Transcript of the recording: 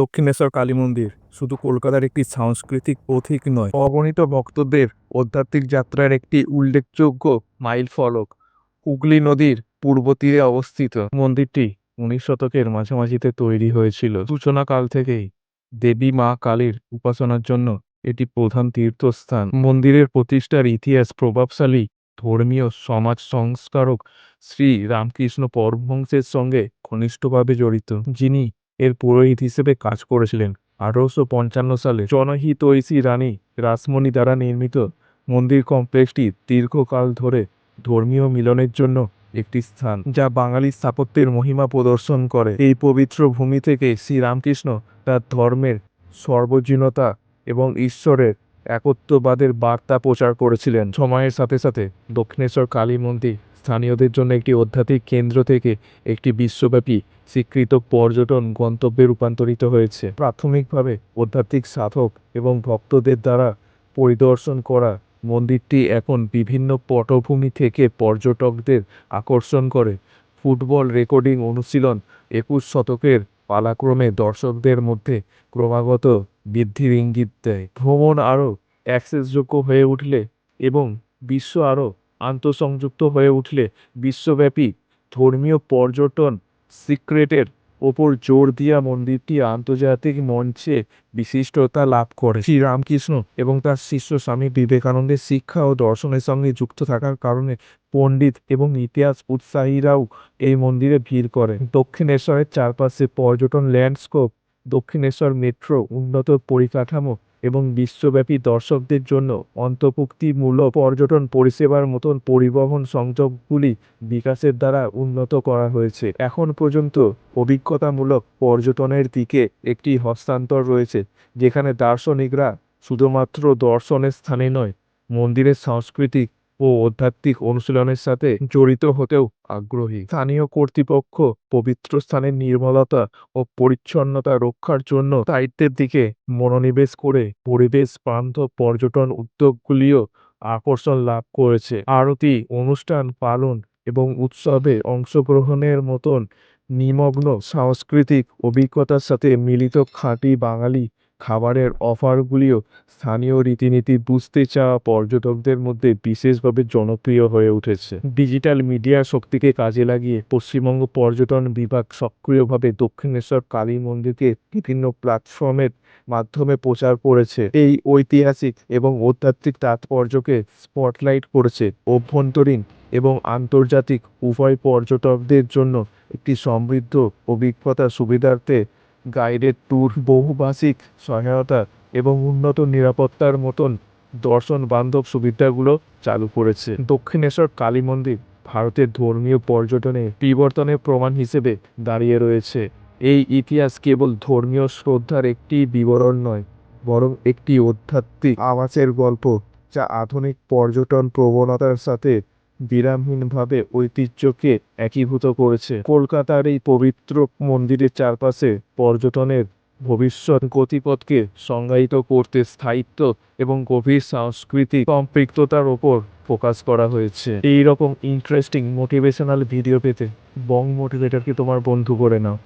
দক্ষিণেশ্বর কালী মন্দির শুধু কলকাতার একটি সাংস্কৃতিক পথিক নয়। অগণিত ভক্তদের আধ্যাত্মিক যাত্রার একটি উল্লেখযোগ্য মাইল ফলক হুগলি নদীর পূর্ব তীরে অবস্থিত। মন্দিরটি উনিশ শতকের মাঝামাঝিতে তৈরি হয়েছিল। সূচনাকাল থেকেই দেবী মা কালীর উপাসনার জন্য এটি প্রধান তীর্থস্থান। মন্দিরের প্রতিষ্ঠার ইতিহাস প্রভাবশালী ধর্মীয় সমাজ সংস্কারক শ্রী রামকৃষ্ণ পরমহংসের সঙ্গে ঘনিষ্ঠভাবে জড়িত, যিনি এর পুরোহিত হিসেবে কাজ করেছিলেন। আঠারোশো পঞ্চান্ন সালে জনহিত ঐশী রানী রাসমণি দ্বারা নির্মিত মন্দির কমপ্লেক্সটি দীর্ঘকাল ধরে ধর্মীয় মিলনের জন্য একটি স্থান, যা বাঙালি স্থাপত্যের মহিমা প্রদর্শন করে। এই পবিত্র ভূমি থেকে শ্রীরামকৃষ্ণ তার ধর্মের সর্বজনীনতা এবং ঈশ্বরের একত্ববাদের বার্তা প্রচার করেছিলেন। সময়ের সাথে সাথে দক্ষিণেশ্বর কালী মন্দির স্থানীয়দের জন্য একটি আধ্যাত্মিক কেন্দ্র থেকে একটি বিশ্বব্যাপী স্বীকৃত পর্যটন গন্তব্যে রূপান্তরিত হয়েছে। প্রাথমিকভাবে আধ্যাত্মিক সাধক এবং ভক্তদের দ্বারা পরিদর্শন করা মন্দিরটি এখন বিভিন্ন পটভূমি থেকে পর্যটকদের আকর্ষণ করে। ফুটবল রেকর্ডিং অনুশীলন একুশ শতকের পালাক্রমে দর্শকদের মধ্যে ক্রমাগত বৃদ্ধির ইঙ্গিত দেয়। ভ্রমণ আরও অ্যাক্সেসযোগ্য হয়ে উঠলে এবং বিশ্ব আরও আন্তঃসংযুক্ত হয়ে উঠলে বিশ্বব্যাপী ধর্মীয় পর্যটন সিক্রেটের ওপর জোর দিয়া মন্দিরটি আন্তর্জাতিক মঞ্চে বিশিষ্টতা লাভ করে। শ্রীরামকৃষ্ণ এবং তার শিষ্য স্বামী বিবেকানন্দের শিক্ষা ও দর্শনের সঙ্গে যুক্ত থাকার কারণে পণ্ডিত এবং ইতিহাস উৎসাহীরাও এই মন্দিরে ভিড় করে দক্ষিণেশ্বরের চারপাশে পর্যটন ল্যান্ডস্কেপ, দক্ষিণেশ্বর মেট্রো উন্নত পরিকাঠামো এবং বিশ্বব্যাপী দর্শকদের জন্য অন্তর্ভুক্তিমূলক পর্যটন পরিষেবার মতন পরিবহন সংযোগগুলি বিকাশের দ্বারা উন্নত করা হয়েছে। এখন পর্যন্ত অভিজ্ঞতামূলক পর্যটনের দিকে একটি হস্তান্তর রয়েছে, যেখানে দার্শনিকরা শুধুমাত্র দর্শনের স্থানে নয়, মন্দিরের সাংস্কৃতিক ও আধ্যাত্মিক অনুশীলনের সাথে জড়িত হতেও আগ্রহী। স্থানীয় কর্তৃপক্ষ পবিত্র স্থানের নির্মলতা ও পরিচ্ছন্নতা রক্ষার জন্য দায়িত্বের দিকে মনোনিবেশ করে পরিবেশ বান্ধব পর্যটন উদ্যোগগুলিও আকর্ষণ লাভ করেছে। আরতি, অনুষ্ঠান পালন এবং উৎসবে অংশগ্রহণের মতন নিমগ্ন সাংস্কৃতিক অভিজ্ঞতার সাথে মিলিত খাঁটি বাঙালি খাবারের অফারগুলিও স্থানীয় রীতিনীতি বুঝতে চাওয়া পর্যটকদের মধ্যে বিশেষভাবে জনপ্রিয় হয়ে উঠেছে। ডিজিটাল মিডিয়ার শক্তিকে কাজে লাগিয়ে পশ্চিমবঙ্গ পর্যটন বিভাগ সক্রিয়ভাবে দক্ষিণেশ্বর কালী মন্দিরকে বিভিন্ন প্ল্যাটফর্মের মাধ্যমে প্রচার করেছে। এই ঐতিহাসিক এবং আধ্যাত্মিক তাৎপর্যকে স্পটলাইট করেছে। অভ্যন্তরীণ এবং আন্তর্জাতিক উভয় পর্যটকদের জন্য একটি সমৃদ্ধ অভিজ্ঞতা সুবিধার্থে গাইডেড ট্যুর বহুভাষিক সহায়তা এবং উন্নত নিরাপত্তার মতন দর্শন বান্ধব সুবিধাগুলো চালু করেছে। দক্ষিণেশ্বর কালী মন্দির ভারতের ধর্মীয় পর্যটনে বিবর্তনের প্রমাণ হিসেবে দাঁড়িয়ে রয়েছে। এই ইতিহাস কেবল ধর্মীয় শ্রদ্ধার একটি বিবরণ নয়, বরং একটি আধ্যাত্মিক আওয়াজের গল্প যা আধুনিক পর্যটন প্রবণতার সাথে বিরামহীনভাবে ঐতিহ্যকে একীভূত করেছে। কলকাতার এই পবিত্র মন্দিরের চারপাশে পর্যটনের ভবিষ্যৎ গতিপথকে সংজ্ঞায়িত করতে স্থায়িত্ব এবং গভীর সাংস্কৃতিক সম্পৃক্ততার ওপর ফোকাস করা হয়েছে। এই রকম ইন্টারেস্টিং মোটিভেশনাল ভিডিও পেতে বং মোটিভেটরকে তোমার বন্ধু করে নাও।